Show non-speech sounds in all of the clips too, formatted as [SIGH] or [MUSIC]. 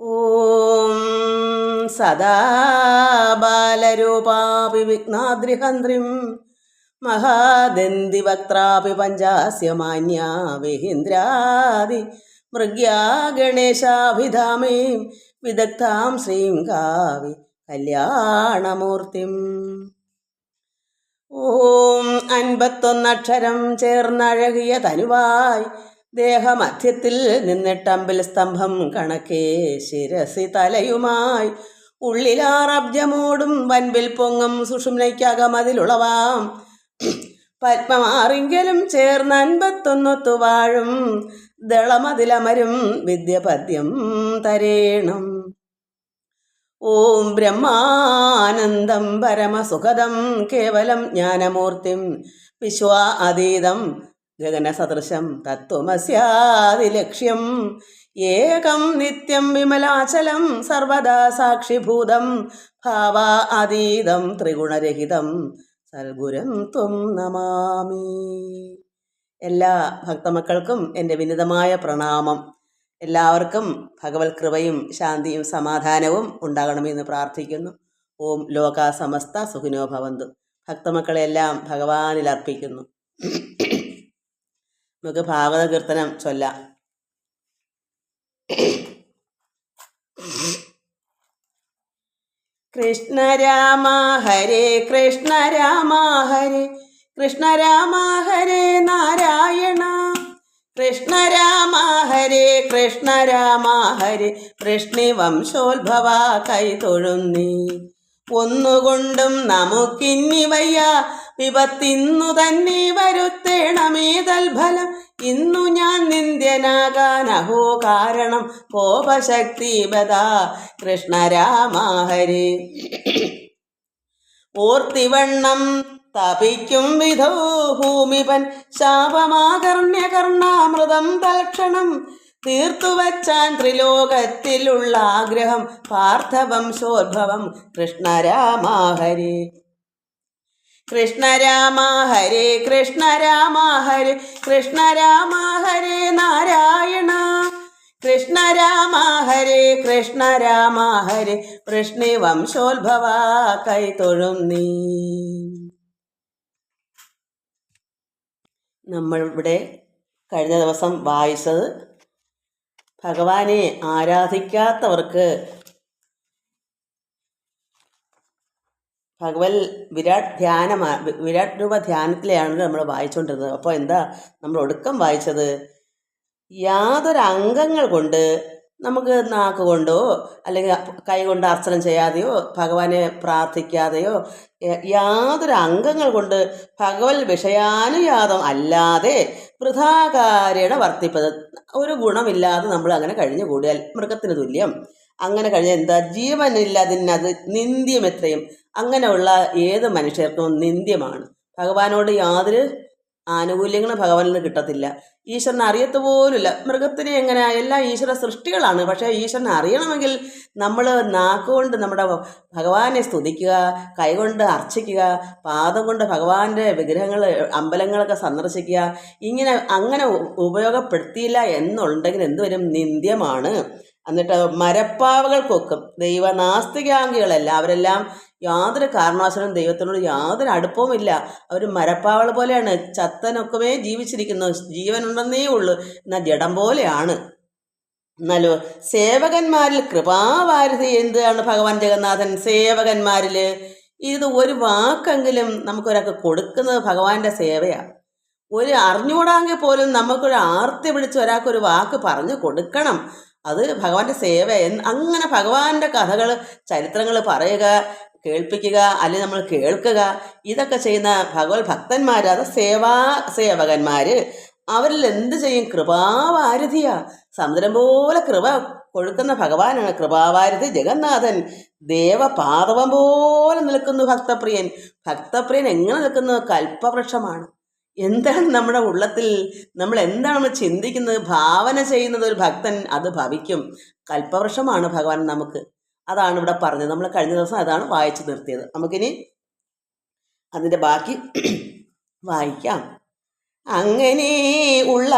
ഓം സദാ ബാലരൂപാപി വിഘ്നാദ്രിഹന്ത്രിം മഹാദന്തിവക്ത്രാപി പഞ്ചാസ്യമാന്യാ വിഹിന്ദ്രാദി മൃഗ്യാ ഗണേശാഭിധാമീം വിദഗ്ധാം ശ്രീം കാവി കല്യാണമൂർത്തിം. ഓം അൻപത്തൊന്നക്ഷരം ചേർന്നഴകിയ തനുവായി ദേഹമധ്യത്തിൽ നിന്നിട്ടമ്പിൽ സ്തംഭം കണക്കേ ശിരസി തലയുമായി. ഉള്ളിലാറബ്ജമോടും വൻപിൽ പൊങ്ങും സുഷുമ്നയ്ക്കകം അതിലുളവാം. പത്മമാറിങ്കലും ചേർന്ന് അൻപത്തൊന്നൊത്തു വാഴും. ദളമതിലമരും വിദ്യപദ്യം തരേണം. ഓം ബ്രഹ്മാനന്ദം പരമസുഖദം കേവലം ജ്ഞാനമൂർത്തിം വിശ്വാ അതീതം ഗഗനസദൃശം തത്വമസ്യാദിലക്ഷ്യം ഏകം നിത്യം വിമലാചലം സർവദാ സാക്ഷിഭൂതം ഭാവാ അതീതം ത്രിഗുണരഹിതം സൽഗുരം ത്വം നമാമി. എല്ലാ ഭക്തമക്കൾക്കും എന്റെ വിനിതമായ പ്രണാമം. എല്ലാവർക്കും ഭഗവത് കൃപയും ശാന്തിയും സമാധാനവും ഉണ്ടാകണമെന്ന് പ്രാർത്ഥിക്കുന്നു. ഓം ലോക സമസ്ത സുഖിനോ ഭവന്തു. ഭക്തമക്കളെല്ലാം ഭഗവാനിൽ അർപ്പിക്കുന്നു. നമുക്ക് ഭാഗവത കീർത്തനം ചൊല്ലാം. കൃഷ്ണ രാമ ഹരേ കൃഷ്ണ രാമ ഹരേ കൃഷ്ണ രാമ ഹരേ നാരായണ. കൃഷ്ണ രാമ ഹരേ കൃഷ്ണ രാമ ഹരേ കൃഷ്ണി വംശോത്ഭവ കൈ തൊഴുന്നേ. ഒന്നുകൊണ്ടും നമുക്കിന്നി വയ്യ വിപത്തിന്നു തന്നെ വരുത്തേണമേതൽ ഫലം? ഇന്നു ഞാൻ നിന്ദ്യനാകാൻ അഹോ കാരണം? കോപശക്തി ബദാ കൃഷ്ണരാമാഹരി രാമ ഓർത്തിവണ്ണം തപിക്കും വിധോ ഭൂമിപൻ. ശാപമാകർണ്യ കർണാമൃതം തൽക്ഷണം തീർത്തുവച്ചാൻ ത്രിലോകത്തിലുള്ള ആഗ്രഹം. പാർത്ഥവംശോദ്ഭവം സോർഭവം ഹരേ. കൃഷ്ണ രാമ ഹരേ കൃഷ്ണ രാമ ഹരേ കൃഷ്ണ രാമ ഹരേ നാരായണ. കൃഷ്ണ രാമ ഹരേ കൃഷ്ണ രാമ ഹരേ കൃഷ്ണ വംശോത്ഭവ കൈതൊഴുന്നീ നമ്മളിവിടെ കഴിഞ്ഞ ദിവസം വായിച്ചത് ഭഗവാനെ ആരാധിക്കാത്തവർക്ക് ഭഗവൽ വിരാട് ധ്യാനമാ വി- വിരാട് രൂപ ധ്യാനത്തിലെയാണ് നമ്മൾ വായിച്ചുകൊണ്ടിരുന്നത് അപ്പോൾ എന്താ നമ്മൾ ഒടുക്കം വായിച്ചത്? യാതൊരു അംഗങ്ങൾ കൊണ്ട് നമുക്ക് നാക്ക് കൊണ്ടോ അല്ലെങ്കിൽ കൈ കൊണ്ട് അർച്ചന ചെയ്യാതെയോ ഭഗവാനെ പ്രാർത്ഥിക്കാതെയോ യാതൊരു അംഗങ്ങൾ കൊണ്ട് ഭഗവത് വിഷയാനുയാതം അല്ലാതെ വൃഥാകാരേണ വർത്തിപ്പത്. ഒരു ഗുണമില്ലാതെ നമ്മൾ അങ്ങനെ കഴിഞ്ഞു കൂടിയാൽ മൃഗത്തിന് തുല്യം. അങ്ങനെ കഴിഞ്ഞാൽ എന്താ? ജീവനില്ലാതിനത് നിന്ദ്യം എത്രയും. അങ്ങനെയുള്ള ഏത് മനുഷ്യർക്കും നിന്ദ്യമാണ്. ഭഗവാനോട് യാതൊരു ആനുകൂല്യങ്ങളും ഭഗവാനിൽ നിന്ന് കിട്ടത്തില്ല. ഈശ്വരനെ അറിയത്ത് പോലുമില്ല. മൃഗത്തിനെ എങ്ങനെ എല്ലാം ഈശ്വര സൃഷ്ടികളാണ്. പക്ഷേ ഈശ്വരനെ അറിയണമെങ്കിൽ നമ്മൾ നാക്കുകൊണ്ട് നമ്മുടെ ഭഗവാനെ സ്തുതിക്കുക കൈകൊണ്ട് അർച്ചിക്കുക പാദം കൊണ്ട് ഭഗവാന്റെ വിഗ്രഹങ്ങൾ അമ്പലങ്ങളൊക്കെ സന്ദർശിക്കുക. ഇങ്ങനെ അങ്ങനെ ഉപയോഗപ്പെടുത്തിയില്ല എന്നുണ്ടെങ്കിൽ എന്തുവരും നിന്ദ്യമാണ്. എന്നിട്ട് മരപ്പാവകൾ കൊക്കും ദൈവനാസ്തികാംഗികളല്ല അവരെല്ലാം യാതൊരു കാരണവശാലും ദൈവത്തിനോട് യാതൊരു അടുപ്പവുമില്ല അവർ മരപ്പാവൾ പോലെയാണ്. ചത്തനൊക്കമേ ജീവിച്ചിരിക്കുന്നു. ജീവനുണ്ടെന്നേ ഉള്ളൂ. എന്നാൽ ജഡം പോലെയാണ്. എന്നാലോ സേവകന്മാരിൽ കൃപാവാരിധി എന്താണ് ഭഗവാൻ ജഗന്നാഥൻ? സേവകന്മാരിൽ ഇത് ഒരു വാക്കെങ്കിലും നമുക്കൊരാൾക്ക് കൊടുക്കുന്നത് ഭഗവാന്റെ സേവയാണ് ഒരു അറിഞ്ഞുകൂടാങ്കിൽ പോലും നമുക്കൊരു ആർത്തി പിടിച്ച് ഒരാൾക്കൊരു വാക്ക് പറഞ്ഞു കൊടുക്കണം. അത് ഭഗവാന്റെ സേവ അങ്ങനെ ഭഗവാന്റെ കഥകൾ ചരിത്രങ്ങൾ പറയുക കേൾപ്പിക്കുക അല്ലെങ്കിൽ നമ്മൾ കേൾക്കുക ഇതൊക്കെ ചെയ്യുന്ന ഭഗവത് ഭക്തന്മാർ അത് സേവാ സേവകന്മാർ അവരിൽ എന്ത് ചെയ്യും? കൃപാവാരിധിയാ. സമുദ്രം പോലെ കൃപ കൊഴുക്കുന്ന ഭഗവാനാണ് കൃപാവാരതി ജഗന്നാഥൻ. ദേവപാദവം പോലെ നിൽക്കുന്നു ഭക്തപ്രിയൻ. ഭക്തപ്രിയൻ എങ്ങനെ നിൽക്കുന്നു? കൽപ്പവൃക്ഷമാണ്. എന്താണ് നമ്മുടെ ഉള്ളത്തിൽ? നമ്മൾ എന്താണ് നമ്മൾ ചിന്തിക്കുന്നത്? ഭാവന ചെയ്യുന്നത് ഒരു ഭക്തൻ അത് ഭവിക്കും. കൽപ്പവൃക്ഷമാണ് ഭഗവാൻ നമുക്ക്. അതാണ് ഇവിടെ പറഞ്ഞത്. നമ്മൾ കഴിഞ്ഞ ദിവസം അതാണ് വായിച്ചു നിർത്തിയത്. നമുക്കിനി അതിന്റെ ബാക്കി [CLEARS THROAT] വായിക്കാം. അങ്ങനെ ഉള്ള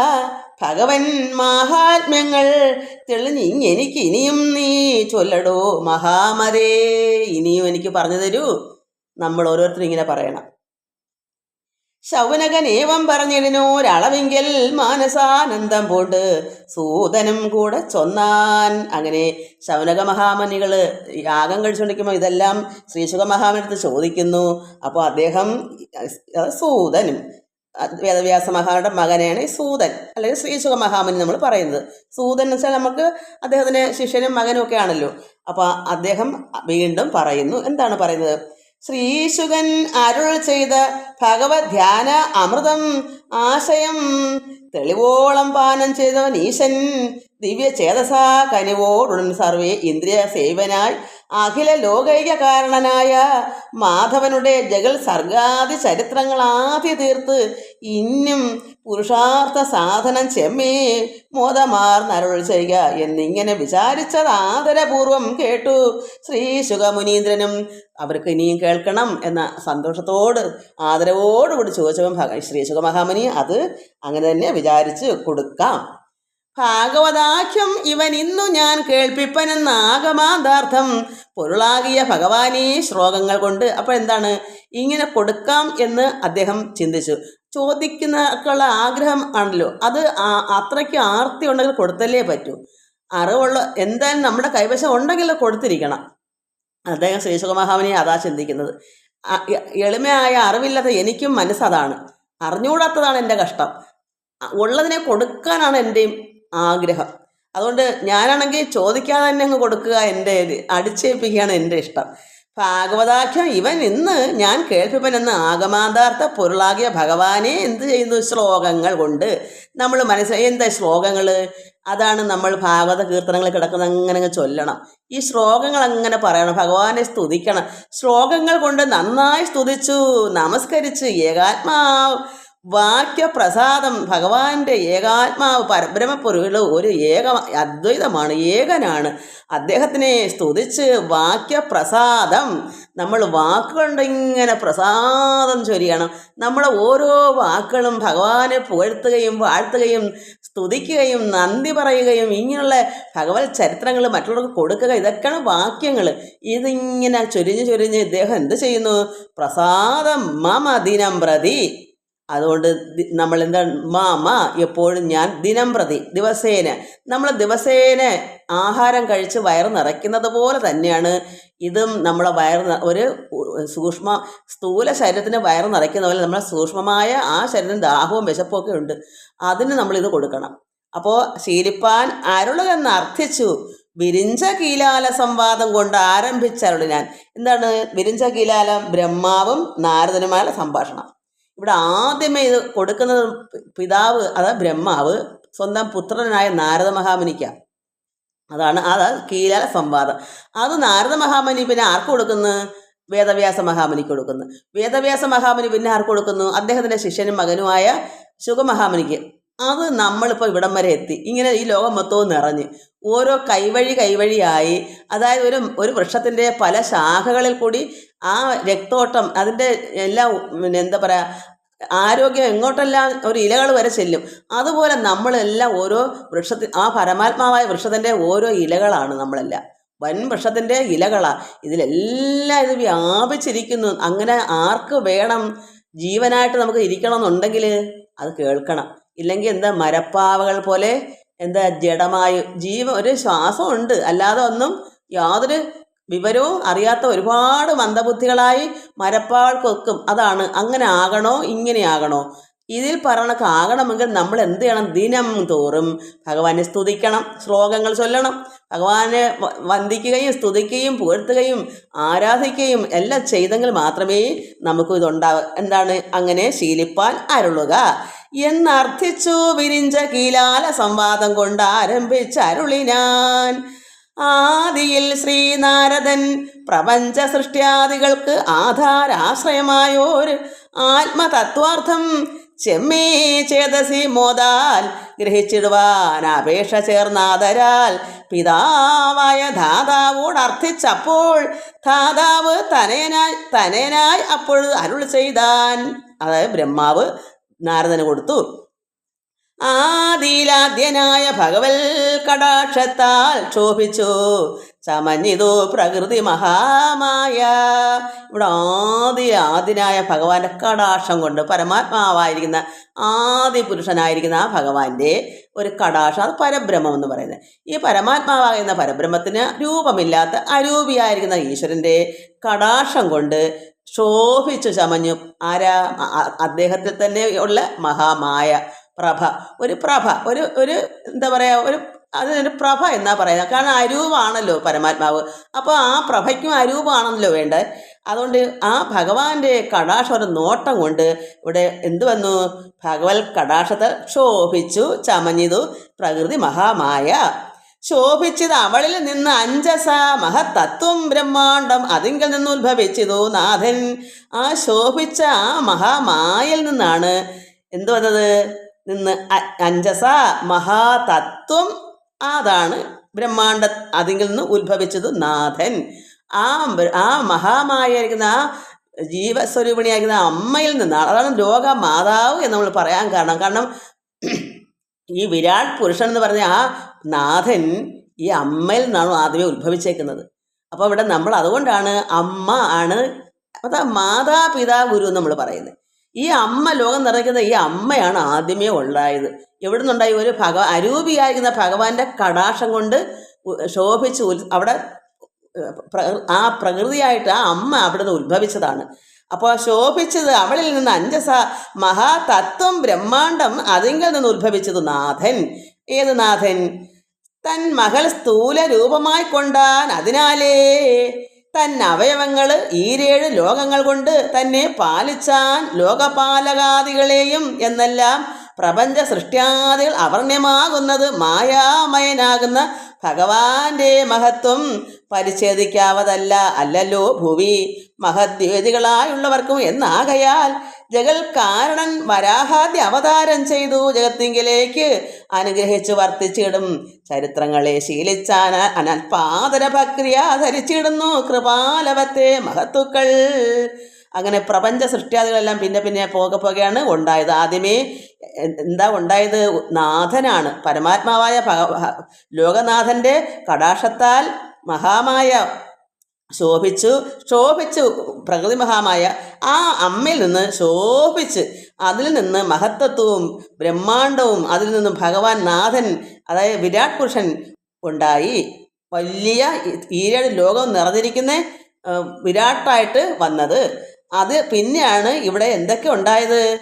ഭഗവൻ മഹാത്മ്യങ്ങൾ തെളിഞ്ഞ് എനിക്ക് ഇനിയും നീ ചൊല്ലടോ മഹാമതേ. ഇനിയും എനിക്ക് പറഞ്ഞു തരൂ. നമ്മൾ ഓരോരുത്തരും ഇങ്ങനെ പറയണം. ശൗനകൻ ഏവം പറഞ്ഞിടിനോരളവിങ്കൽ മാനസാനന്ദം പോണ്ട്. സൂതനും കൂടെ ചൊന്നാൻ. അങ്ങനെ ശൗനക മഹാമനികൾ യാഗം കഴിച്ചുകൊണ്ടിരിക്കുമ്പോൾ ഇതെല്ലാം ശ്രീശുഖ മഹാമനടുത്ത് ചോദിക്കുന്നു. അപ്പോൾ അദ്ദേഹം സൂതനും വേദവ്യാസ മഹാരുടെ മകനെയാണ് ഈ സൂതൻ അല്ലെങ്കിൽ ശ്രീശുഖ മഹാമനി നമ്മൾ പറയുന്നത്. സൂതൻ എന്ന് വെച്ചാൽ നമുക്ക് അദ്ദേഹത്തിന് ശിഷ്യനും മകനും ഒക്കെ ആണല്ലോ. അപ്പോൾ അദ്ദേഹം വീണ്ടും പറയുന്നു എന്താണ് പറയുന്നത്? ശ്രീശുകൻ അരുൾ ചെയ്ത ഭഗവത് ധ്യാന അമൃതം ആശയം. തെളിവോളം പാനം ചെയ്തവൻ ഈശൻ ദിവ്യ ചേതസാ കനിവോടുൻ സർവേ ഇന്ദ്രിയ സേവനായി അഖില ലോകൈക കാരണനായ മാധവനുടെ ജഗൽ സർഗാദി ചരിത്രങ്ങൾ ആദ്യ തീർത്ത് ഇന്നും പുരുഷാർത്ഥ സാധനം ചെമ്മേ മോദമാർന്നരുൾ ചെയ്യുക എന്നിങ്ങനെ വിചാരിച്ചത് ആദരപൂർവം കേട്ടു. ശ്രീ ശുഖമുനീന്ദ്രനും അവർക്ക് ഇനിയും കേൾക്കണം എന്ന സന്തോഷത്തോട് ആദരവോടുകൂടി ചോദിച്ചവൻ ശ്രീ ശുഖമഹാമുനി അത് അങ്ങനെ തന്നെ വിചാരിച്ച് കൊടുക്കാം. ഭാഗവതാഖ്യം ഇവൻ ഇന്നു ഞാൻ കേൾപ്പിപ്പനെന്ന ആഗമാന്താർത്ഥം പൊരുളാകിയ ഭഗവാനീ ശ്ലോകങ്ങൾ കൊണ്ട് അപ്പോൾ എന്താണ്? ഇങ്ങനെ കൊടുക്കാം എന്ന് അദ്ദേഹം ചിന്തിച്ചു. ചോദിക്കുന്നവർക്കുള്ള ആഗ്രഹം ആണല്ലോ. അത് അത്രയ്ക്ക് ആർത്തി ഉണ്ടെങ്കിൽ കൊടുത്തല്ലേ പറ്റൂ. അറിവുള്ള എന്തായാലും നമ്മുടെ കൈവശം ഉണ്ടെങ്കിൽ കൊടുത്തിരിക്കണം. അദ്ദേഹം ശ്രീസുഖമഹാമനി അതാ ചിന്തിക്കുന്നത്. എളിമയായ അറിവില്ലാത്ത എനിക്കും മനസ്സതാണ്. അറിഞ്ഞുകൂടാത്തതാണ് എന്റെ കഷ്ടം. ഉള്ളതിനെ കൊടുക്കാനാണ് എന്റെയും ആഗ്രഹം. അതുകൊണ്ട് ഞാനാണെങ്കിൽ ചോദിക്കാതെ തന്നെ അങ്ങ് കൊടുക്കുക എന്റെ അടിച്ചേൽപ്പിക്കുകയാണ് എന്റെ ഇഷ്ടം. ഭാഗവതാഖ്യം ഇവൻ ഇന്ന് ഞാൻ കേൾപ്പിപ്പനെന്ന് ആഗമാന്താർത്ഥ പൊരുളാകിയ ഭഗവാനെ എന്ത് ചെയ്യുന്നു ശ്ലോകങ്ങൾ കൊണ്ട്? നമ്മൾ മനസ്സിലായി എന്താ ശ്ലോകങ്ങൾ? അതാണ് നമ്മൾ ഭാഗവത കീർത്തനങ്ങൾ കിടക്കുന്ന അങ്ങനെ അങ്ങ് ചൊല്ലണം. ഈ ശ്ലോകങ്ങൾ അങ്ങനെ പറയണം ഭഗവാനെ സ്തുതിക്കണം. ശ്ലോകങ്ങൾ കൊണ്ട് നന്നായി സ്തുതിച്ചു നമസ്കരിച്ച് ഏകാത്മാവ് വാക്യപ്രസാദം ഭഗവാന്റെ ഏകാത്മാവ് പരബ്രഹ്മപ്പൊരുൾ ഒരു ഏക അദ്വൈതമാണ് ഏകനാണ്. അദ്ദേഹത്തിനെ സ്തുതിച്ച് വാക്യപ്രസാദം നമ്മൾ വാക്കുകൊണ്ട് ഇങ്ങനെ പ്രസാദം ചൊരിയണം. നമ്മളെ ഓരോ വാക്കുകളും ഭഗവാനെ പുകഴ്ത്തുകയും വാഴ്ത്തുകയും സ്തുതിക്കുകയും നന്ദി പറയുകയും ഇങ്ങനെയുള്ള ഭഗവത് ചരിത്രങ്ങൾ മറ്റുള്ളവർക്ക് കൊടുക്കുക ഇതൊക്കെയാണ് വാക്യങ്ങൾ ഇതിങ്ങനെ ചൊരിഞ്ഞ് ചൊരിഞ്ഞ് ഇദ്ദേഹം എന്ത് ചെയ്യുന്നു? പ്രസാദം മമദിനം പ്രതി അതുകൊണ്ട് നമ്മൾ എന്താ മാമ എപ്പോഴും ഞാൻ ദിനം പ്രതി ദിവസേന. നമ്മൾ ദിവസേന ആഹാരം കഴിച്ച് വയറ് നിറയ്ക്കുന്നത് പോലെ തന്നെയാണ് ഇതും നമ്മളെ വയറ് ഒരു സൂക്ഷ്മ സ്ഥൂല ശരീരത്തിന് വയറ് നിറയ്ക്കുന്ന പോലെ നമ്മളെ സൂക്ഷ്മമായ ആ ശരീരത്തിന് ദാഹവും വിശപ്പും ഒക്കെ ഉണ്ട്. അതിന് ഇത് കൊടുക്കണം. അപ്പോൾ ശീലിപ്പാൻ അരുളെന്ന് അർത്ഥിച്ചു. വിരിഞ്ച കീലാല സംവാദം കൊണ്ട് ആരംഭിച്ചരുളി ഞാൻ. എന്താണ് വിരിഞ്ച കീലാലം? ബ്രഹ്മാവും നാരദനുമായുള്ള സംഭാഷണം. ഇവിടെ ആദ്യമേ ഇത് കൊടുക്കുന്നത് പിതാവ് അതായത് ബ്രഹ്മാവ് സ്വന്തം പുത്രനായ നാരദ മഹാമുനിക്കാണ് അതാണ് അത് കീലാല സംവാദം. അത് നാരദ മഹാമനി പിന്നെ ആർക്ക് കൊടുക്കുന്നു? വേദവ്യാസ മഹാമുനിക്ക് കൊടുക്കുന്നു. വേദവ്യാസ മഹാമനി പിന്നെ ആർക്ക് കൊടുക്കുന്നു? അദ്ദേഹത്തിന്റെ ശിഷ്യനും മകനുമായ ശുഖമഹാമുനിക്ക് അത് നമ്മളിപ്പോൾ ഇവിടം വരെ എത്തി. ഇങ്ങനെ ഈ ലോകം മൊത്തവും നിറഞ്ഞ്. ഓരോ കൈവഴി കൈവഴിയായി അതായത് ഒരു ഒരു വൃക്ഷത്തിന്റെ പല ശാഖകളിൽ കൂടി ആ രക്തോട്ടം അതിന്റെ എല്ലാ പിന്നെ എന്താ പറയുക ആരോഗ്യം എങ്ങോട്ടെല്ലാം ഒരു ഇലകൾ വരെ ചെല്ലും. അതുപോലെ നമ്മളെല്ലാം ഓരോ വൃക്ഷത്തി ആ പരമാത്മാവായ വൃക്ഷത്തിന്റെ ഓരോ ഇലകളാണ് നമ്മളെല്ലാം. വൻ വൃക്ഷത്തിന്റെ ഇലകളാണ് ഇതിലെല്ലാം ഇത് വ്യാപിച്ചിരിക്കുന്നു. അങ്ങനെ ആർക്ക് വേണം ജീവനായിട്ട് നമുക്ക് ഇരിക്കണം എന്നുണ്ടെങ്കിൽ അത് കേൾക്കണം. ഇല്ലെങ്കിൽ എന്താ മരപ്പാവകൾ പോലെ എന്താ ജഡമായി ജീവ ഒരു ശ്വാസം ഉണ്ട് അല്ലാതെ ഒന്നും യാതൊരു വിവരവും അറിയാത്ത ഒരുപാട് മന്ദബുദ്ധികളായി മരപ്പാവൾക്കൊക്കും അതാണ് അങ്ങനെ ആകണോ ഇങ്ങനെ ആകണോ? ഇതിൽ പറയണൊക്കെ ആകണമെങ്കിൽ നമ്മൾ എന്ത് ചെയ്യണം? ദിനം തോറും ഭഗവാനെ സ്തുതിക്കണം ശ്ലോകങ്ങൾ ചൊല്ലണം. ഭഗവാനെ വന്ദിക്കുകയും സ്തുതിക്കുകയും പുകഴ്ത്തുകയും ആരാധിക്കുകയും എല്ലാം ചെയ്തെങ്കിൽ മാത്രമേ നമുക്ക് ഇതുണ്ടാവുക എന്താണ്? അങ്ങനെ ശീലിപ്പാൻ അരുളുക. എന്നർത്ഥിച്ചു വിരിഞ്ച കീലാല സംവാദം കൊണ്ട് ആരംഭിച്ച അരുളിനാൻ. ആദിയിൽ ശ്രീനാരദൻ പ്രപഞ്ച സൃഷ്ടിയാദികൾക്ക് ആധാരാശ്രയമായോര് ആത്മതത്വാർത്ഥം ചെമ്മീ ചേതസി മോദാൽ ഗ്രഹിച്ചിടുവാൻ അപേക്ഷ ചേർന്നാദരാൽ പിതാവായ ധാതാവോട് അർത്ഥിച്ചപ്പോൾ ധാതാവ് തനയനായി തനയനായി അപ്പോൾ അരുൾ ചെയ്താൻ. അതായത് ബ്രഹ്മാവ് നാരദന് കൊടുത്തു. ആദിലാദ്യനായ ഭഗവൽ കടാക്ഷത്താൽ ക്ഷോഭിച്ചു. ചമഞ്ഞിതോ പ്രകൃതി മഹാമായ. ഇവിടെ ആദി ആദിനായ ഭഗവാന്റെ കടാക്ഷം കൊണ്ട് പരമാത്മാവായിരിക്കുന്ന ആദി പുരുഷനായിരിക്കുന്ന ആ ഭഗവാന്റെ ഒരു കടാക്ഷം അത് പരബ്രഹ്മം എന്ന് പറയുന്നത്. ഈ പരമാത്മാവാകുന്ന പരബ്രഹ്മത്തിന് രൂപമില്ലാത്ത അരൂപിയായിരിക്കുന്ന ഈശ്വരന്റെ കടാക്ഷം കൊണ്ട് ശോഭിച്ചു ചമഞ്ഞു ആരാ? അദ്ദേഹത്തിൽ തന്നെ ഉള്ള മഹാമായ പ്രഭ. ഒരു പ്രഭ ഒരു ഒരു എന്താ പറയുക ഒരു അതിനൊരു പ്രഭ എന്നാ പറയുന്നത്. കാരണം അരൂപമാണല്ലോ പരമാത്മാവ്. അപ്പോൾ ആ പ്രഭയ്ക്കും അരൂപമാണല്ലോ വേണ്ടത് അതുകൊണ്ട് ആ ഭഗവാന്റെ കടാക്ഷ ഒരു നോട്ടം കൊണ്ട് ഇവിടെ എന്ത് വന്നു? ഭഗവത് കടാക്ഷത്തെ ക്ഷോഭിച്ചു ചമഞ്ഞിതു. പ്രകൃതി മഹാമായ ശോഭിച്ചത് അവളിൽ നിന്ന് അഞ്ചസ മഹത്തത്വം ബ്രഹ്മാണ്ടം അതിങ്കിൽ നിന്ന് ഉത്ഭവിച്ചതോ നാഥൻ. ആ ശോഭിച്ച ആ മഹാമായയിൽ നിന്നാണ് എന്തു വന്നത്? നിന്ന് അഞ്ചസ മഹാതത്വം അതാണ് ബ്രഹ്മാണ്ട അതിങ്കിൽ നിന്ന് ഉത്ഭവിച്ചത് നാഥൻ. ആ ആ മഹാമായിരിക്കുന്ന ആ ജീവസ്വരൂപിണിയായിരിക്കുന്ന അമ്മയിൽ നിന്നാണ്. അതാണ് ലോക മാതാവ് എന്ന് നമ്മൾ പറയാൻ കാരണം. കാരണം ഈ വിരാട് പുരുഷൻ എന്ന് പറഞ്ഞ ആ നാഥൻ ഈ അമ്മയിൽ നിന്നാണ് ആദ്യമേ ഉത്ഭവിച്ചേക്കുന്നത്. അപ്പോൾ ഇവിടെ നമ്മൾ അതുകൊണ്ടാണ് അമ്മ ആണ് അതാ മാതാപിതാ ഗുരു എന്ന് നമ്മൾ പറയുന്നത് ഈ അമ്മ ലോകം നിറയ്ക്കുന്ന ഈ അമ്മയാണ് ആദ്യമേ ഉണ്ടായത്. എവിടെ നിന്നുണ്ടായി ഒരു ഭഗ അരൂപിയായിരിക്കുന്ന ഭഗവാന്റെ കടാക്ഷം കൊണ്ട് ശോഭിച്ച് അവിടെ ആ പ്രകൃതിയായിട്ട് ആ അമ്മ അവിടുന്ന് ഉത്ഭവിച്ചതാണ്. അപ്പോൾ ശോഭിച്ചത് അവളിൽ നിന്ന് അഞ്ചസ മഹാതത്വം ബ്രഹ്മാണ്ടം അതിങ്കിൽ നിന്ന് ഉത്ഭവിച്ചത് നാഥൻ. ഏത് നാഥൻ? തൻ മകൾ സ്ഥൂല രൂപമായി കൊണ്ടാൻ അതിനാലേ തൻ അവയവങ്ങൾ ഈരേഴ് ലോകങ്ങൾ കൊണ്ട് തന്നെ പാലിച്ചാൻ ലോകപാലകാദികളെയും എന്നെല്ലാം പ്രപഞ്ച സൃഷ്ട്യാദികൾ അവർണ്യമാകുന്നത് മായാമയനാകുന്ന ഭഗവാന്റെ മഹത്വം പരിച്ഛേദിക്കാവതല്ല അല്ലല്ലോ ഭൂവി. മഹദ്വേദികളായുള്ളവർക്കും എന്നാകയാൽ ജഗൽ കാരണൻ വരാഹാദ്യ അവതാരം ചെയ്തു ജഗത്തിങ്കിലേക്ക് അനുഗ്രഹിച്ചു വർത്തിച്ചിടും. ചരിത്രങ്ങളെ ശീലിച്ചാന അനൽപാതര ഭക്രിയ ധരിച്ചിടുന്നു കൃപാലവത്തെ മഹത്തുക്കൾ. അങ്ങനെ പ്രപഞ്ച സൃഷ്ടിയാദികളെല്ലാം പിന്നെ പിന്നെ പോകെ പോകെയാണ് ഉണ്ടായത്. ആദ്യമേ എന്താ ഉണ്ടായത്? നാഥനാണ്. പരമാത്മാവായ ലോകനാഥന്റെ കടാക്ഷത്താൽ മഹാമായ ശോഭിച്ചു ശോഭിച്ചു പ്രകൃതി മഹാമായ ആ അമ്മയിൽ നിന്ന് ശോഭിച്ച് അതിൽ നിന്ന് മഹത്വത്വവും ബ്രഹ്മാണ്ടവും അതിൽ നിന്ന് ഭഗവാൻ നാഥൻ അതായത് വിരാട് പുരുഷൻ ഉണ്ടായി. വലിയ ഈരേഴ് ലോകം നിറഞ്ഞിരിക്കുന്ന വിരാട്ടായിട്ട് വന്നത്. അത് പിന്നെയാണ് ഇവിടെ എന്തൊക്കെ ഉണ്ടായത്?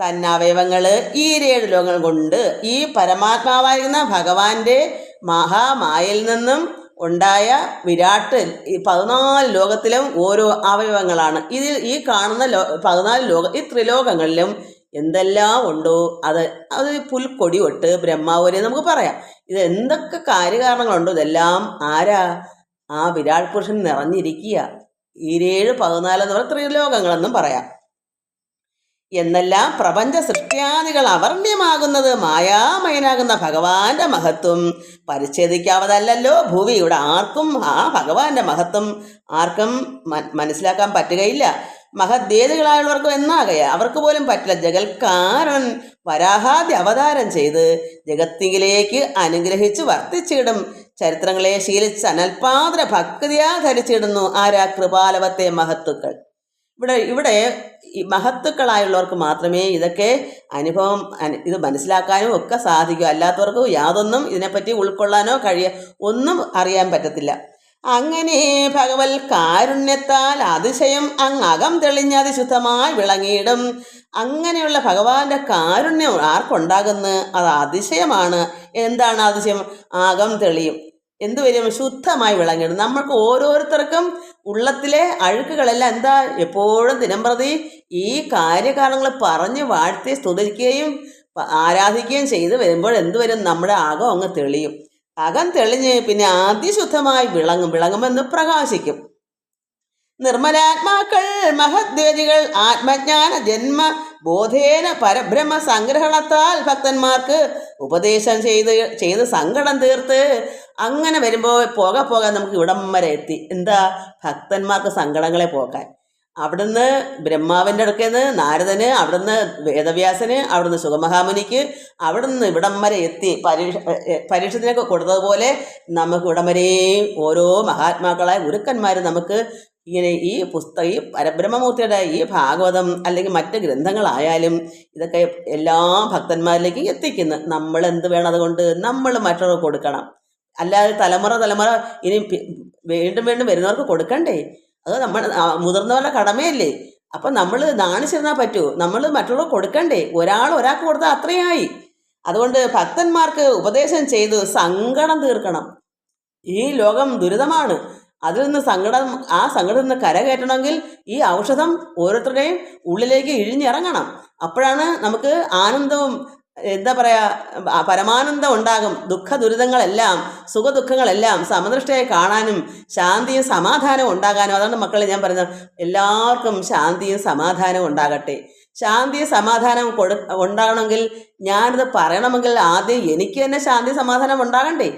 തന്നവയവങ്ങൾ ഏഴ് ലോകങ്ങൾ കൊണ്ട് ഈ പരമാത്മാവായിരുന്ന ഭഗവാന്റെ മഹാമായിൽ നിന്നും ഉണ്ടായ വിരാട്ട് ഈ പതിനാല് ലോകത്തിലും ഓരോ അവയവങ്ങളാണ്. ഇതിൽ ഈ കാണുന്ന ലോ പതിനാല് ലോക ഈ ത്രിലോകങ്ങളിലും എന്തെല്ലാം ഉണ്ടോ? അത് അത് പുൽക്കൊടി ഒട്ട് ബ്രഹ്മാവൂരെ നമുക്ക് പറയാം. ഇത് എന്തൊക്കെ കാര്യകാരണങ്ങളുണ്ടോ? ഇതെല്ലാം ആരാ? ആ വിരാട് പുരുഷൻ നിറഞ്ഞിരിക്കുക. ഈരേഴ് പതിനാല് എന്ന് പറഞ്ഞ ത്രിലോകങ്ങളെന്നും പറയാം. എന്നെല്ലാം പ്രപഞ്ച സൃഷ്ടിയാദികൾ അവർണ്യമാകുന്നത് മായാമയനാകുന്ന ഭഗവാന്റെ മഹത്വം. പരിച്ഛേദിക്കാവതല്ലോ ഭൂമി ഇവിടെ ആർക്കും ആ ഭഗവാന്റെ മഹത്വം. ആർക്കും മനസ്സിലാക്കാൻ പറ്റുകയില്ല. മഹദ്വേദികളായുള്ളവർക്ക് എന്നാകയ അവർക്ക് പോലും പറ്റില്ല. ജഗൽക്കാരൻ വരാഹാദ്യ അവതാരം ചെയ്ത് ജഗത്തിങ്കിലേക്ക് അനുഗ്രഹിച്ച് വർത്തിച്ചിടും. ചരിത്രങ്ങളെ ശീലിച്ച് അനൽപാദര ഭക്തിയാ ധരിച്ചിടുന്നു ആരാ കൃപാലവത്തെ മഹത്തുക്കൾ. ഇവിടെ ഇവിടെ ഈ മഹത്തുക്കളായുള്ളവർക്ക് മാത്രമേ ഇതൊക്കെ അനുഭവം ഇത് മനസ്സിലാക്കാനും ഒക്കെ സാധിക്കൂ. അല്ലാത്തവർക്ക് യാതൊന്നും ഇതിനെപ്പറ്റി ഉൾക്കൊള്ളാനോ കഴിയ ഒന്നും അറിയാൻ പറ്റത്തില്ല. അങ്ങനെ ഭഗവൽ കാരുണ്യത്താൽ അതിശയം അങ്ങ് അകം ശുദ്ധമായി വിളങ്ങിയിടും. അങ്ങനെയുള്ള ഭഗവാന്റെ കാരുണ്യം ആർക്കുണ്ടാകുന്നു? അത് അതിശയമാണ്. എന്താണ് അതിശയം? അകം തെളിയും. എന്ത് വരും ശുദ്ധമായി വിളങ്ങിയിടും. നമ്മൾക്ക് ഓരോരുത്തർക്കും ഉള്ളത്തിലെ അഴുക്കുകളെല്ലാം എന്താ എപ്പോഴും ദിനംപ്രതി ഈ കാര്യകാരണങ്ങൾ പറഞ്ഞ് വാഴ്ത്തി സ്തുതിക്കുകയും ആരാധിക്കുകയും ചെയ്ത് വരുമ്പോൾ എന്തുവരും നമ്മുടെ ആകം അങ്ങ് തെളിയും. അകം തെളിഞ്ഞ് പിന്നെ അതിശുദ്ധമായി വിളങ്ങും വിളങ്ങുമെന്ന് പ്രകാശിക്കും. നിർമ്മലാത്മാക്കൾ മഹദ്വേദികൾ ആത്മജ്ഞാന ജന്മ ബോധേന പരബ്രഹ്മ സംഗ്രഹണത്താൽ ഭക്തന്മാർക്ക് ഉപദേശം ചെയ്ത് ചെയ്ത് സങ്കടം തീർത്ത് അങ്ങനെ വരുമ്പോൾ പോക പോകാൻ നമുക്ക് ഇവിടം വരെ എത്തി. എന്താ? ഭക്തന്മാർക്ക് സങ്കടങ്ങളെ പോക്കാൻ. അവിടുന്ന് ബ്രഹ്മാവിന്റെ അടുക്കൽ നാരദന് അവിടുന്ന് വേദവ്യാസന് അവിടുന്ന് സുഖമഹാമുനിക്ക് അവിടുന്ന് ഇവിടം വരെ എത്തി. പരീക്ഷ പരീക്ഷത്തിനൊക്കെ കൊടുത്തതുപോലെ നമുക്ക് ഇവിടം വരെയും ഓരോ മഹാത്മാക്കളായ ഗുരുക്കന്മാർ നമുക്ക് ഇങ്ങനെ ഈ പുസ്തക ഈ പരബ്രഹ്മമൂർത്തിയുടെ ഈ ഭാഗവതം അല്ലെങ്കിൽ മറ്റ് ഗ്രന്ഥങ്ങളായാലും ഇതൊക്കെ എല്ലാ ഭക്തന്മാരിലേക്ക് എത്തിക്കുന്നു. നമ്മൾ എന്ത് വേണം അതുകൊണ്ട് നമ്മൾ മറ്റുള്ളവർക്ക് കൊടുക്കണം. അല്ലാതെ തലമുറ തലമുറ ഇനി വീണ്ടും വീണ്ടും വരുന്നവർക്ക് കൊടുക്കണ്ടേ? അത് നമ്മൾ ആ, മുതിർന്നവരുടെ കടമയല്ലേ? അപ്പം നമ്മൾ നാണിച്ചിരുന്നാൽ പറ്റൂ. നമ്മൾ മറ്റുള്ളവർ കൊടുക്കണ്ടേ? ഒരാൾ ഒരാൾക്ക് കൊടുത്താൽ അത്രയായി. അതുകൊണ്ട് ഭക്തന്മാർക്ക് ഉപദേശം ചെയ്ത് സങ്കടം തീർക്കണം. ഈ ലോകം ദുരിതമാണ്. അതിൽ നിന്ന് സങ്കടം ആ സങ്കടത്തിൽ നിന്ന് കരകയറ്റണമെങ്കിൽ ഈ ഔഷധം ഓരോരുത്തരുടെയും ഉള്ളിലേക്ക് ഇഴിഞ്ഞിറങ്ങണം. അപ്പോഴാണ് നമുക്ക് ആനന്ദവും എന്താ പറയുക പരമാനന്ദം ഉണ്ടാകും. ദുഃഖ ദുരിതങ്ങളെല്ലാം സുഖദുഃഖങ്ങളെല്ലാം സമദൃഷ്ടയെ കാണാനും ശാന്തിയും സമാധാനവും ഉണ്ടാകാനും. അതാണ് മക്കളെ ഞാൻ പറയുന്നത്. എല്ലാവർക്കും ശാന്തിയും സമാധാനവും ഉണ്ടാകട്ടെ. ശാന്തിയും സമാധാനം കൊടു ഉണ്ടാകണമെങ്കിൽ ഞാനിത് പറയണമെങ്കിൽ ആദ്യം എനിക്ക് തന്നെ ശാന്തി സമാധാനം ഉണ്ടാകണ്ടേ?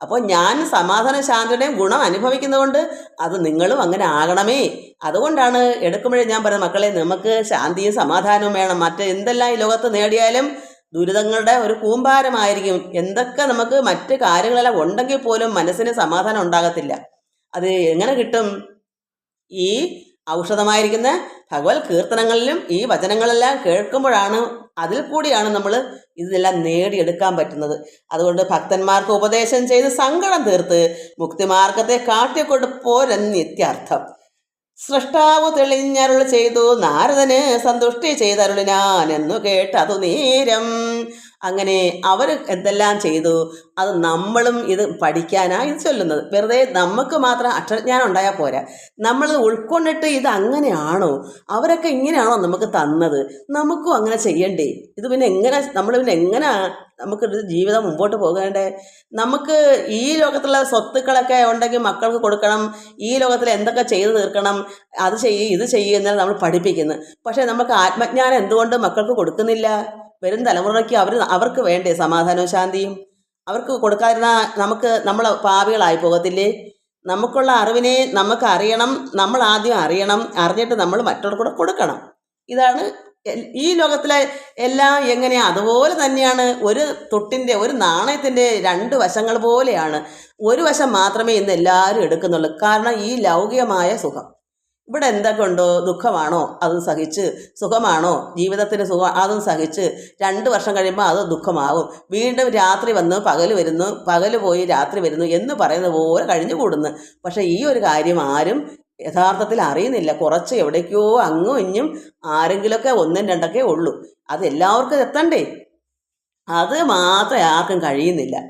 അപ്പോൾ ഞാൻ സമാധാന ശാന്തിയുടെയും ഗുണം അനുഭവിക്കുന്നതുകൊണ്ട് അത് നിങ്ങളും അങ്ങനെ ആകണമേ. അതുകൊണ്ടാണ് എടുക്കുമ്പോഴേ ഞാൻ പറയുന്നത് മക്കളെ നമുക്ക് ശാന്തിയും സമാധാനവും വേണം. മറ്റ് എന്തെല്ലാം ഈ ലോകത്ത് നേടിയാലും ദുരിതങ്ങളുടെ ഒരു കൂമ്പാരമായിരിക്കും. എന്തൊക്കെ നമുക്ക് മറ്റ് കാര്യങ്ങളെല്ലാം ഉണ്ടെങ്കിൽ പോലും മനസ്സിന് സമാധാനം ഉണ്ടാകത്തില്ല. അത് എങ്ങനെ കിട്ടും? ഈ ഔഷധമായിരിക്കുന്ന ഭഗവത് കീർത്തനങ്ങളിലും ഈ വചനങ്ങളെല്ലാം കേൾക്കുമ്പോഴാണ് അതിൽ കൂടിയാണ് നമ്മൾ ഇതെല്ലാം നേടിയെടുക്കാൻ പറ്റുന്നത്. അതുകൊണ്ട് ഭക്തന്മാർക്ക് ഉപദേശം ചെയ്ത് സങ്കടം തീർത്ത് മുക്തിമാർഗത്തെ കാട്ടിക്കൊടുപ്പോരെന്നിത്യർത്ഥം സൃഷ്ടാവ് തെളിഞ്ഞരുൾ ചെയ്തു നാരദന് സന്തുഷ്ടി ചെയ്തരുളിനാൻ എന്നു കേട്ടതു നേരം. അങ്ങനെ അവർ എന്തെല്ലാം ചെയ്തു? അത് നമ്മളും ഇത് പഠിക്കാനാണ് ഇത് ചൊല്ലുന്നത്. വെറുതെ നമുക്ക് മാത്രം അക്ഷരജ്ഞാനം ഉണ്ടായാൽ പോരാ. നമ്മൾ ഉൾക്കൊണ്ടിട്ട് ഇത് അങ്ങനെയാണോ? അവരൊക്കെ ഇങ്ങനെയാണോ നമുക്ക് തന്നത്? നമുക്കും അങ്ങനെ ചെയ്യണ്ടേ? ഇത് പിന്നെ എങ്ങനെ നമ്മൾ പിന്നെ എങ്ങനെ നമുക്ക് ജീവിതം മുമ്പോട്ട് പോകേണ്ടേ? നമുക്ക് ഈ ലോകത്തുള്ള സ്വത്തുക്കളൊക്കെ ഉണ്ടെങ്കിൽ മക്കൾക്ക് കൊടുക്കണം. ഈ ലോകത്തിൽ എന്തൊക്കെ ചെയ്തു തീർക്കണം? അത് ചെയ്യ് ഇത് ചെയ്യുക എന്നാൽ നമ്മൾ പഠിപ്പിക്കുന്നത്. പക്ഷേ നമുക്ക് ആത്മജ്ഞാനം എന്തുകൊണ്ട് മക്കൾക്ക് കൊടുക്കുന്നില്ല? വരും തലമുറയ്ക്ക് അവർ അവർക്ക് വേണ്ടേ സമാധാനവും ശാന്തിയും? അവർക്ക് കൊടുക്കാതിരുന്ന നമുക്ക് നമ്മൾ പാപികളായി പോകത്തില്ലേ? നമുക്കുള്ള അറിവിനെ നമുക്ക് അറിയണം നമ്മൾ ആദ്യം അറിയണം അറിഞ്ഞിട്ട് നമ്മൾ മറ്റുള്ളവർക്ക് കൂടെ കൊടുക്കണം. ഇതാണ് ഈ ലോകത്തിലെ എല്ലാം എങ്ങനെയാ? അതുപോലെ തന്നെയാണ് ഒരു തൊട്ടിന്റെ ഒരു നാണയത്തിന്റെ രണ്ട് വശങ്ങൾ പോലെയാണ്. ഒരു വശം മാത്രമേ ഇന്ന് എല്ലാവരും എടുക്കുന്നുള്ളൂ. കാരണം ഈ ലൗകികമായ സുഖം. ഇവിടെ എന്തൊക്കെ ഉണ്ടോ ദുഃഖമാണോ? അതും സഹിച്ച്. സുഖമാണോ? ജീവിതത്തിന് സുഖം അതും സഹിച്ച്. രണ്ട് വർഷം കഴിയുമ്പോൾ അത് ദുഃഖമാവും. വീണ്ടും രാത്രി വന്ന് പകൽ വരുന്നു പകൽ പോയി രാത്രി വരുന്നു എന്ന് പറയുന്നത് പോലെ കഴിഞ്ഞു കൂടുന്നു. പക്ഷേ ഈ ഒരു കാര്യം ആരും യഥാർത്ഥത്തിൽ അറിയുന്നില്ല. കുറച്ച് എവിടേക്കോ അങ്ങും ഇഞ്ഞും ആരെങ്കിലുമൊക്കെ ഒന്നും രണ്ടൊക്കെ ഉള്ളൂ. അത് എല്ലാവർക്കും എത്തണ്ടേ? അത് മാത്രം ആർക്കും കഴിയുന്നില്ല.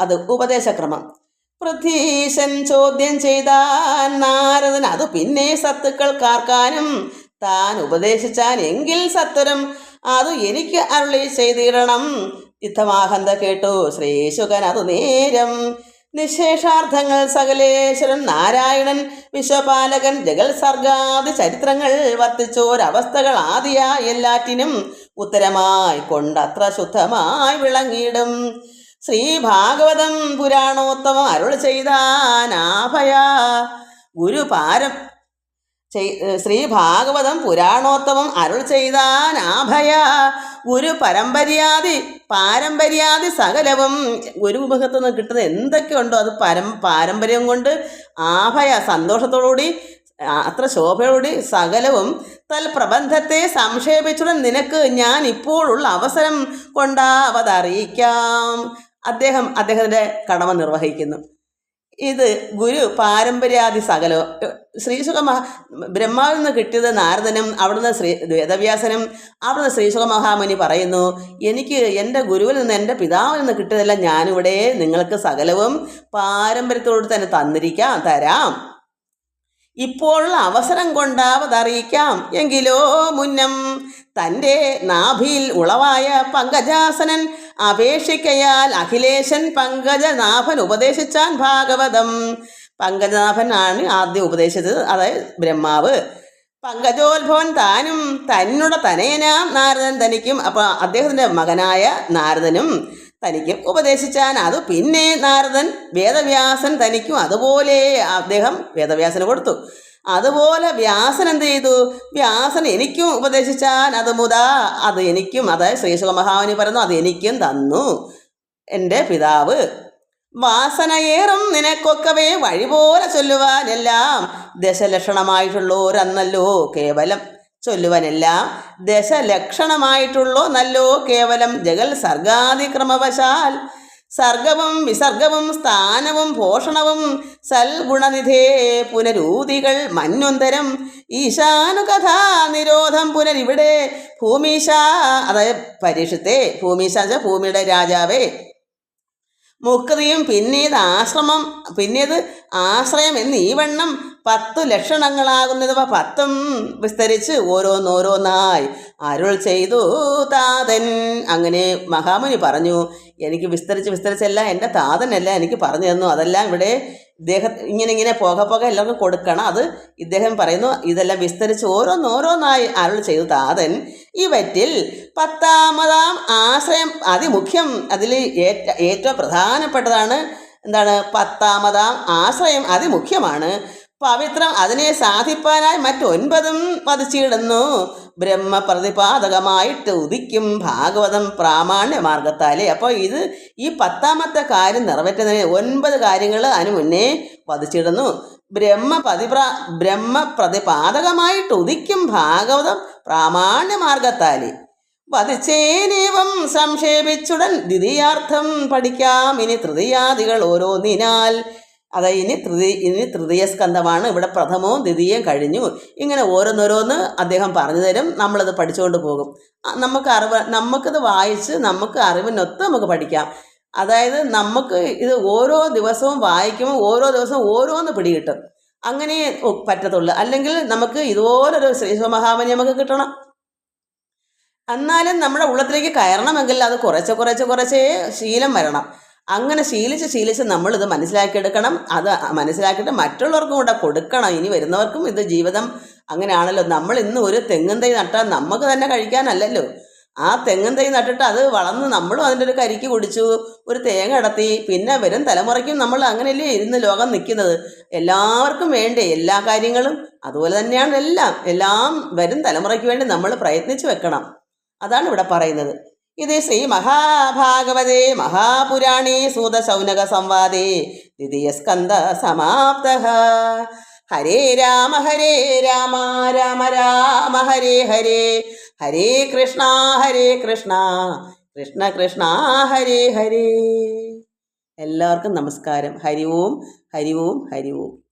അത് ഉപദേശക്രമം. പൃഥ്വീശൻ ചോദ്യം ചെയ്താൻ നാരദൻ അത് പിന്നെ സത്തുക്കൾ കാർക്കാനും താൻ ഉപദേശിച്ചാൻ എങ്കിൽ സത്വരം. അത് എനിക്ക് അരുളി ചെയ്തിടണം. യുദ്ധമാഹന്ത കേട്ടു. ശ്രീശുഖൻ അത് നേരം. നിശേഷാർത്ഥങ്ങൾ സകലേശ്വരൻ നാരായണൻ വിശ്വപാലകൻ ജഗൽ സർഗാദി ചരിത്രങ്ങൾ വർത്തിച്ചോരവസ്ഥകൾ ആദിയാ എല്ലാറ്റിനും ഉത്തരമായി കൊണ്ടത്ര ശുദ്ധമായി വിളങ്ങിയിടും. ശ്രീ ഭാഗവതം പുരാണോത്തമം അരുൾ ചെയ്താനാഭയ ഗുരു പാരം ചെയ് ശ്രീ ഭാഗവതം പുരാണോത്തമം അരുൾ ചെയ്താനാഭയ ഗുരു പരമ്പര്യാദി പാരമ്പര്യാദി സകലവും ഗുരുമുഖത്തു നിന്ന് കിട്ടുന്ന എന്തൊക്കെയുണ്ടോ അത് പരം പാരമ്പര്യം കൊണ്ട് ആഭയ സന്തോഷത്തോടുകൂടി അത്ര ശോഭയോടുകൂടി സകലവും തൽ പ്രബന്ധത്തെ സംക്ഷേപിച്ചുടൻ നിനക്ക് ഞാൻ ഇപ്പോഴുള്ള അവസരം കൊണ്ടാവതറിയിക്കാം. അദ്ദേഹം അദ്ദേഹത്തിന്റെ കടമ നിർവഹിക്കുന്നു. ഇത് ഗുരു പാരമ്പര്യാദി സകലോ ശ്രീസുഖ മഹാ ബ്രഹ്മാവിൽ നിന്ന് കിട്ടിയത് നാരദനും അവിടുന്ന് ശ്രീ വേദവ്യാസനും അവിടുന്ന് ശ്രീസുഖ മഹാമുനി പറയുന്നു എനിക്ക് എന്റെ ഗുരുവിൽ നിന്ന് എന്റെ പിതാവിൽ നിന്ന് കിട്ടിയതെല്ലാം ഞാനിവിടെ നിങ്ങൾക്ക് സകലവും പാരമ്പര്യത്തോട് തന്നെ തന്നിരിക്കാം തരാം. ഇപ്പോഴുള്ള അവസരം കൊണ്ടാവതറിയിക്കാം. എങ്കിലോ മുന്നം തന്റെ നാഭിയിൽ ഉളവായ പങ്കജാസനൻ അപേക്ഷിക്കയാൽ അഖിലേശൻ പങ്കജനാഭൻ ഉപദേശിച്ചാൻ ഭാഗവതം. പങ്കജനാഭൻ ആണ് ആദ്യം ഉപദേശിച്ചത് അതായത് ബ്രഹ്മാവ്. പങ്കജോത്ഭവൻ താനും തന്നുടെ തനയനാം നാരദൻ തനിക്കും അപ്പോൾ അദ്ദേഹത്തിന്റെ മകനായ നാരദനും തനിക്കും ഉപദേശിച്ചാൻ അത് പിന്നെ നാരദൻ വേദവ്യാസൻ തനിക്കും അതുപോലെ അദ്ദേഹം വേദവ്യാസന് കൊടുത്തു. അതുപോലെ വ്യാസൻ എന്ത് ചെയ്തു? വ്യാസൻ എനിക്കും ഉപദേശിച്ചാൽ അത് മുതാ അത് എനിക്കും അതായത് ശ്രീശുഖ മഹാമുനി പറയുന്നു അത് എനിക്കും തന്നു എന്റെ പിതാവ്. വാസനയേറും നിനക്കൊക്കവേ വഴി പോലെ ചൊല്ലുവാനെല്ലാം ദശലക്ഷണമായിട്ടുള്ളോരന്നല്ലോ കേവലം ചൊല്ലുവാനെല്ലാം ദശലക്ഷണമായിട്ടുള്ളോ നല്ലോ കേവലം ജഗൽ സർഗാതിക്രമവശാൽ സർഗവും വിസർഗവും സ്ഥാനവും പോഷണവും സൽഗുണനിധേ പുനരൂതികൾ മന്വന്തരം ഈശാനുകഥാ നിരോധം പുനരിവിടെ ഭൂമീശ അതായത് പരീക്ഷത്തെ ഭൂമീശ ഭൂമിയുടെ രാജാവേ. മുക്തിയും പിന്നീട് ആശ്രമം പിന്നീട് ആശ്രയം എന്ന് ഈ വണ്ണം പത്തു ലക്ഷണങ്ങളാകുന്നതവ പത്തും വിസ്തരിച്ച് ഓരോന്നോരോന്നായി അരുൾ ചെയ്തു താതൻ. അങ്ങനെ മഹാമുനി പറഞ്ഞു എനിക്ക് വിസ്തരിച്ച് വിസ്തരിച്ചല്ല എന്റെ താതനല്ല എനിക്ക് പറഞ്ഞു തന്നു. അതെല്ലാം ഇവിടെ ഇദ്ദേഹം ഇങ്ങനെ ഇങ്ങനെ പോക പോക എല്ലാവർക്കും കൊടുക്കണം. അത് ഇദ്ദേഹം പറയുന്നു ഇതെല്ലാം വിസ്തരിച്ച് ഓരോന്നോരോന്നായി അരുൾ ചെയ്തു താതൻ. ഇവറ്റിൽ പത്താമതാം ആശ്രയം അതിമുഖ്യം അതിൽ ഏറ്റ ഏറ്റവും പ്രധാനപ്പെട്ടതാണ് എന്താണ്? പത്താമതാം ആശ്രയം അതിമുഖ്യമാണ്. പവിത്രം അതിനെ സാധിപ്പാനായി മറ്റൊൻപതും പതിച്ചിടുന്നു ബ്രഹ്മപ്രതിപാദകമായിട്ട് ഉദിക്കും ഭാഗവതം പ്രാമാണ്യ മാർഗത്താലേ. അപ്പോൾ ഇത് ഈ പത്താമത്തെ കാര്യം നിറവേറ്റുന്നതിന് ഒൻപത് കാര്യങ്ങൾ അതിന് മുന്നേ പതിച്ചിടുന്നു ബ്രഹ്മപതിപ്ര ബ്രഹ്മപ്രതിപാദകമായിട്ട് ഉദിക്കും ഭാഗവതം പ്രാമാണ്യ മാർഗത്താലേ. വധിച്ചേനേവം സംക്ഷേപിച്ചുടൻ ദ്വിതീയാർത്ഥം പഠിക്കാം. ഇനി തൃതീയാദികൾ ഓരോന്നിനാൽ. അത് ഇനി തൃതി ഇനി തൃതീയ സ്കന്ധമാണ്. ഇവിടെ പ്രഥമവും ദ്വിതീയം കഴിഞ്ഞു. ഇങ്ങനെ ഓരോന്നോരോന്ന് അദ്ദേഹം പറഞ്ഞു തരും. നമ്മളത് പഠിച്ചുകൊണ്ട് പോകും. നമുക്ക് അറിവ് നമുക്കത് വായിച്ച് നമുക്ക് അറിവിനൊത്ത് നമുക്ക് പഠിക്കാം. അതായത് നമുക്ക് ഇത് ഓരോ ദിവസവും വായിക്കുമ്പോൾ ഓരോ ദിവസവും ഓരോന്ന് പിടികിട്ടും. അങ്ങനെ പറ്റത്തുള്ളൂ. അല്ലെങ്കിൽ നമുക്ക് ഇതുപോലൊരു ശ്രീ മഹാമനി നമുക്ക് കിട്ടണം. എന്നാലും നമ്മുടെ ഉള്ളത്തിലേക്ക് കയറണമെങ്കിൽ അത് കുറച്ച് കുറച്ച് കുറച്ചേ ശീലം വരണം. അങ്ങനെ ശീലിച്ച് ശീലിച്ച് നമ്മളിത് മനസ്സിലാക്കിയെടുക്കണം. അത് മനസ്സിലാക്കിയിട്ട് മറ്റുള്ളവർക്കും കൂടെ കൊടുക്കണം. ഇനി വരുന്നവർക്കും ഇത് ജീവിതം അങ്ങനെയാണല്ലോ. നമ്മൾ ഇന്ന് ഒരു തെങ്ങും തൈ നട്ടാൽ നമുക്ക് തന്നെ കഴിക്കാനല്ലല്ലോ. ആ തെങ്ങും തൈ നട്ടിട്ട് അത് വളർന്ന് നമ്മളും അതിന്റെ ഒരു കരിക്ക് കുടിച്ചു ഒരു തേങ്ങ അടത്തി പിന്നെ വരും തലമുറയ്ക്കും നമ്മൾ അങ്ങനെയല്ലേ ഇരുന്ന് ലോകം നിൽക്കുന്നത്. എല്ലാവർക്കും വേണ്ടേ എല്ലാ കാര്യങ്ങളും? അതുപോലെ തന്നെയാണ് എല്ലാം. എല്ലാം വരും തലമുറയ്ക്ക് വേണ്ടി നമ്മൾ പ്രയത്നിച്ച് വെക്കണം. അതാണ് ഇവിടെ പറയുന്നത്. ഇത് ശ്രീ മഹാഭാഗവതേ മഹാപുരാണേ സൂതശൗനക സംവാദേ ദ്വിതീയ സ്കന്ധ സമാപ്ത. ഹരേ രാമ ഹരേ രാമ രാമ രാമ ഹരേ ഹരേ. ഹരേ കൃഷ്ണ ഹരേ കൃഷ്ണ. കൃഷ്ണ കൃഷ്ണ ഹരേ ഹരേ. എല്ലാവർക്കും നമസ്കാരം. ഹരി ഓം ഹരി ഓം ഹരി ഓം.